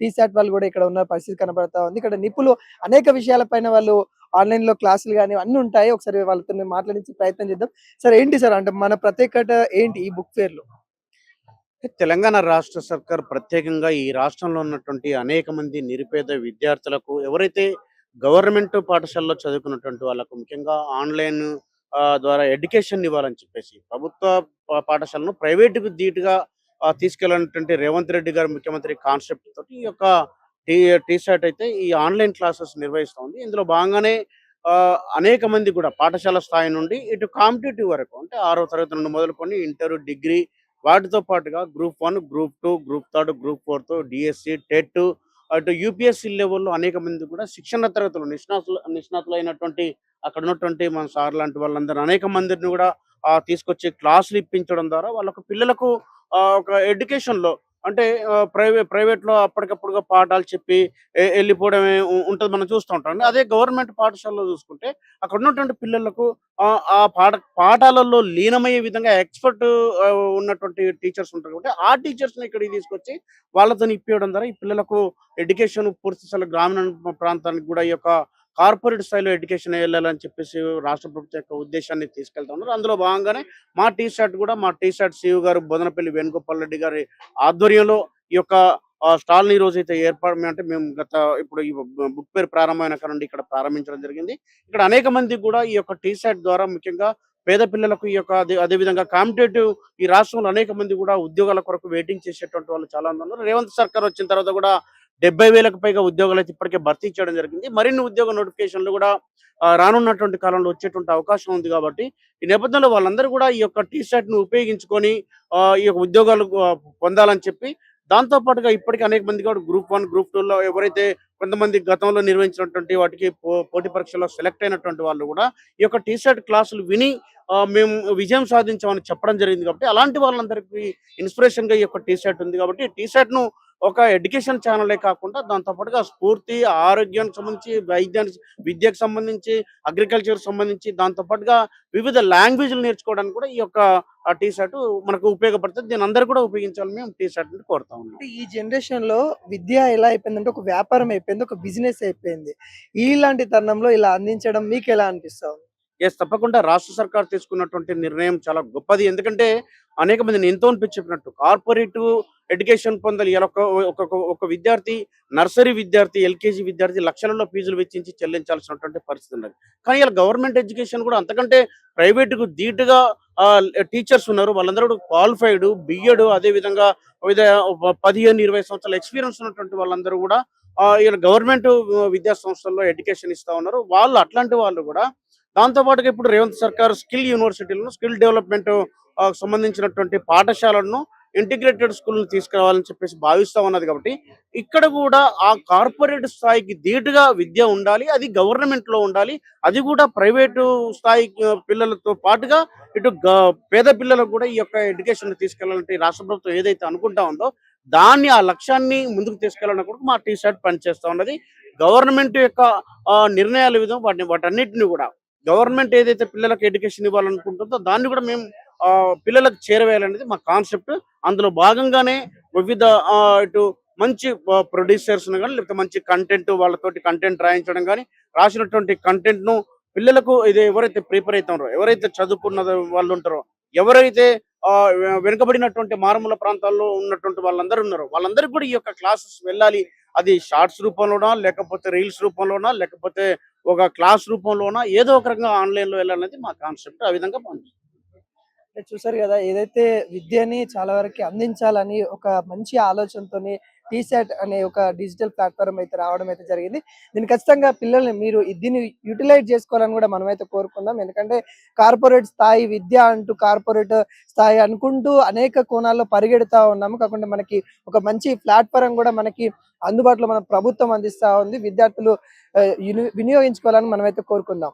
టీశాట్ వాళ్ళు కూడా ఇక్కడ ఉన్న పరిస్థితి కనబడతా ఉంది. ఇక్కడ నిపుణులు అనేక విషయాలపైన వాళ్ళు ఆన్లైన్లో క్లాసులు కానీ అన్ని ఉంటాయి. ఒకసారి వాళ్ళతో మేము ప్రయత్నం చేద్దాం. సార్ ఏంటి సార్? అంటే మన ప్రత్యేకత ఏంటి ఈ బుక్ ఫేర్లో తెలంగాణ రాష్ట్ర సర్కార్ ప్రత్యేకంగా ఈ రాష్ట్రంలో ఉన్నటువంటి అనేక మంది నిరుపేద విద్యార్థులకు ఎవరైతే గవర్నమెంట్ పాఠశాలలో చదువుకున్నటువంటి వాళ్ళకు ముఖ్యంగా ఆన్లైన్ ద్వారా ఎడ్యుకేషన్ ఇవ్వాలని చెప్పేసి ప్రభుత్వ పా- పాఠశాలను ప్రైవేటుకు ధీటుగా తీసుకెళ్ళినటువంటి రేవంత్ రెడ్డి గారు ముఖ్యమంత్రి కాన్సెప్ట్ తోటి ఈ యొక్క టీ టీ షర్ట్ అయితే ఈ ఆన్లైన్ క్లాసెస్ నిర్వహిస్తుంది ఇందులో భాగంగానే ఆ, అనేక మంది కూడా పాఠశాల స్థాయి నుండి ఇటు కాంపిటేటివ్ వరకు అంటే ఆరో తరగతి నుండి మొదలుకొని ఇంటర్ డిగ్రీ వాటితో పాటుగా group one group two group third group fourth DSC TET అటు యూపీఎస్సీ లెవెల్లో అనేక మంది కూడా శిక్షణ తరగతులు నిష్ణాతులు నిష్ణాతులైనటువంటి అక్కడ ఉన్నటువంటి మన సార్ లాంటి వాళ్ళందరూ అనేక మందిని కూడా తీసుకొచ్చి క్లాసులు ఇప్పించడం ద్వారా వాళ్ళకు పిల్లలకు ఒక ఎడ్యుకేషన్లో లో అంటే ప్రైవేట్ ప్రైవేట్లో అప్పటికప్పుడుగా పాఠాలు చెప్పి వెళ్ళిపోవడమే ఉంటుంది మనం చూస్తూ ఉంటాం. అదే గవర్నమెంట్ పాఠశాలలో చూసుకుంటే అక్కడ ఉన్నటువంటి పిల్లలకు ఆ ఆ పాఠ పాఠాలలో లీనమయ్యే విధంగా ఎక్స్పర్ట్ ఉన్నటువంటి టీచర్స్ ఉంటారు కాబట్టి ఆ టీచర్స్ని ఇక్కడికి తీసుకొచ్చి వాళ్ళతో ఇప్పించడం ద్వారా ఈ పిల్లలకు ఎడ్యుకేషన్ పూర్తి గ్రామీణ ప్రాంతానికి కూడా ఈ యొక్క కార్పొరేట్ స్థాయిలో ఎడ్యుకేషన్ వెళ్ళాలని చెప్పేసి రాష్ట్ర ప్రభుత్వం యొక్క ఉద్దేశాన్ని తీసుకెళ్తా ఉన్నారు. అందులో భాగంగానే మా టీ షర్ట్ కూడా మా టీ షర్ట్ సిఇఓ గారు బోధనపల్లి వేణుగోపాల్ రెడ్డి గారి ఆధ్వర్యంలో ఈ యొక్క స్టాల్ని ఈ రోజు అయితే ఏర్పాటు అంటే మేము గత ఇప్పుడు ఈ బుక్ పేరు ప్రారంభమైన నుండి ఇక్కడ ప్రారంభించడం జరిగింది. ఇక్కడ అనేక మంది కూడా ఈ యొక్క టీ షర్ట్ ద్వారా ముఖ్యంగా పేద పిల్లలకు ఈ యొక్క అదే అదేవిధంగా కాంపిటేటివ్ ఈ రాష్ట్రంలో అనేక మంది కూడా ఉద్యోగాల కొరకు వెయిటింగ్ చేసేటువంటి వాళ్ళు చాలా మంది ఉన్నారు. రేవంత్ సర్కార్ వచ్చిన తర్వాత కూడా డెబ్బై వేలకు పైగా ఉద్యోగాలు అయితే ఇప్పటికే భర్తీ చేయడం జరిగింది. మరిన్ని ఉద్యోగ నోటిఫికేషన్లు కూడా రానున్నటువంటి కాలంలో వచ్చేటువంటి అవకాశం ఉంది కాబట్టి ఈ నేపథ్యంలో వాళ్ళందరూ కూడా ఈ యొక్క టీ షర్ట్ను ఉపయోగించుకొని ఆ, ఈ యొక్క ఉద్యోగాలు పొందాలని చెప్పి దాంతో పాటుగా ఇప్పటికీ అనేక మంది కూడా గ్రూప్ వన్ గ్రూప్ టూలో ఎవరైతే కొంతమంది గతంలో నిర్వహించినటువంటి వాటికి పో- పోటీ పరీక్షలో సెలెక్ట్ అయినటువంటి వాళ్ళు కూడా ఈ యొక్క టీ షర్ట్ క్లాసులు విని మేము విజయం సాధించామని చెప్పడం జరిగింది కాబట్టి అలాంటి వాళ్ళందరికీ ఇన్స్పిరేషన్గా ఈ యొక్క టీ షర్ట్ ఉంది కాబట్టి టీ షర్ట్ను ఒక ఎడ్యుకేషన్ ఛానలే కాకుండా దాంతో పాటుగా స్ఫూర్తి ఆరోగ్యానికి సంబంధించి వైద్యానికి విద్యకు సంబంధించి అగ్రికల్చర్ సంబంధించి దాంతో పాటుగా వివిధ లాంగ్వేజ్లు నేర్చుకోవడానికి కూడా ఈ యొక్క టీ షర్ట్ మనకు ఉపయోగపడుతుంది. దీని అందరూ కూడా ఉపయోగించాలని మేము టీ షర్ట్ కోరుతా ఉన్నాం. ఈ జనరేషన్లో విద్య ఎలా అయిపోయిందంటే ఒక వ్యాపారం అయిపోయింది ఒక బిజినెస్ అయిపోయింది. ఇలాంటి తరుణంలో ఇలా అందించడం మీకు ఎలా అనిపిస్తుంది? ఎస్ తప్పకుండా రాష్ట్ర సర్కార్ తీసుకున్నటువంటి నిర్ణయం చాలా గొప్పది. ఎందుకంటే అనేక మంది ఎంతో చెప్పినట్టు కార్పొరేట్ ఎడ్యుకేషన్ పొందాలి ఇలా ఒక ఒక- ఒక విద్యార్థి నర్సరీ విద్యార్థి ఎల్కేజీ విద్యార్థి లక్షలలో ఫీజులు వెచ్చించి చెల్లించాల్సినటువంటి పరిస్థితి ఉన్నది. కానీ ఇలా గవర్నమెంట్ ఎడ్యుకేషన్ కూడా అంతకంటే ప్రైవేటుకు ధీటుగా టీచర్స్ ఉన్నారు. వాళ్ళందరూ కూడా క్వాలిఫైడ్ బిఎడ్ అదే విధంగా వివిధ పదిహేను ఇరవై సంవత్సరాల ఎక్స్పీరియన్స్ ఉన్నటువంటి వాళ్ళందరూ కూడా గవర్నమెంట్ విద్యా సంస్థల్లో ఎడ్యుకేషన్ ఇస్తా ఉన్నారు. వాళ్ళు అట్లాంటి వాళ్ళు కూడా దాంతో పాటుగా ఇప్పుడు రేవంత్ సర్కార్ స్కిల్ యూనివర్సిటీలను స్కిల్ డెవలప్మెంట్ సంబంధించినటువంటి పాఠశాలను ఇంటిగ్రేటెడ్ స్కూల్ తీసుకురావాలని చెప్పేసి భావిస్తా ఉన్నది కాబట్టి ఇక్కడ కూడా ఆ కార్పొరేట్ స్థాయికి ధీటుగా విద్య ఉండాలి అది గవర్నమెంట్లో ఉండాలి అది కూడా ప్రైవేటు స్థాయి పిల్లలతో పాటుగా ఇటు గ- పేద పిల్లలకు కూడా ఈ యొక్క ఎడ్యుకేషన్ తీసుకెళ్ళాలంటే రాష్ట్ర ప్రభుత్వం ఏదైతే అనుకుంటా ఉందో దాన్ని ఆ లక్ష్యాన్ని ముందుకు తీసుకెళ్ళడానికి కూడా మా టీ షర్ట్ పనిచేస్తూ ఉన్నది. గవర్నమెంట్ యొక్క నిర్ణయాల విధం వాటిని వాటన్నిటిని కూడా గవర్నమెంట్ ఏదైతే పిల్లలకు ఎడ్యుకేషన్ ఇవ్వాలనుకుంటుందో దాన్ని కూడా మేము ఆ, పిల్లలకు చేరవేయాలనేది మా కాన్సెప్ట్. అందులో భాగంగానే వివిధ ఇటు మంచి ప్రొడ్యూసర్స్ కానీ లేకపోతే మంచి కంటెంట్ వాళ్ళతోటి కంటెంట్ రాయించడం కానీ రాసినటువంటి కంటెంట్ను పిల్లలకు ఇది ఎవరైతే ప్రిపేర్ అవుతారో ఎవరైతే చదువుకున్న వాళ్ళు ఉంటారో ఎవరైతే వెనుకబడినటువంటి మారుమూల ప్రాంతాల్లో ఉన్నటువంటి వాళ్ళందరూ ఉన్నారో వాళ్ళందరికీ కూడా ఈ యొక్క క్లాసెస్ వెళ్ళాలి. అది షార్ట్స్ రూపంలోనా లేకపోతే రీల్స్ రూపంలోనా లేకపోతే ఒక క్లాస్ రూపంలోనా ఏదో ఒక రకంగా ఆన్లైన్లో వెళ్ళాలనేది మా కాన్సెప్ట్. ఆ విధంగా పనిచేస్తుంది. చూసారు కదా ఏదైతే విద్యని చాలా వరకు అందించాలని ఒక మంచి ఆలోచనతోని టీశాట్ అనే ఒక డిజిటల్ ప్లాట్ఫామ్ అయితే రావడం అయితే జరిగింది. దీన్ని ఖచ్చితంగా పిల్లల్ని మీరు దీన్ని యూటిలైజ్ చేసుకోవాలని కూడా మనమైతే కోరుకుందాం. ఎందుకంటే కార్పొరేట్ స్థాయి విద్య అంటూ కార్పొరేట్ స్థాయి అనుకుంటూ అనేక కోణాల్లో పరిగెడుతా ఉన్నాము. కాకుండా మనకి ఒక మంచి ప్లాట్ఫారం కూడా మనకి అందుబాటులో మన ప్రభుత్వం అందిస్తా ఉంది. విద్యార్థులు విని- వినియోగించుకోవాలని మనమైతే కోరుకుందాం.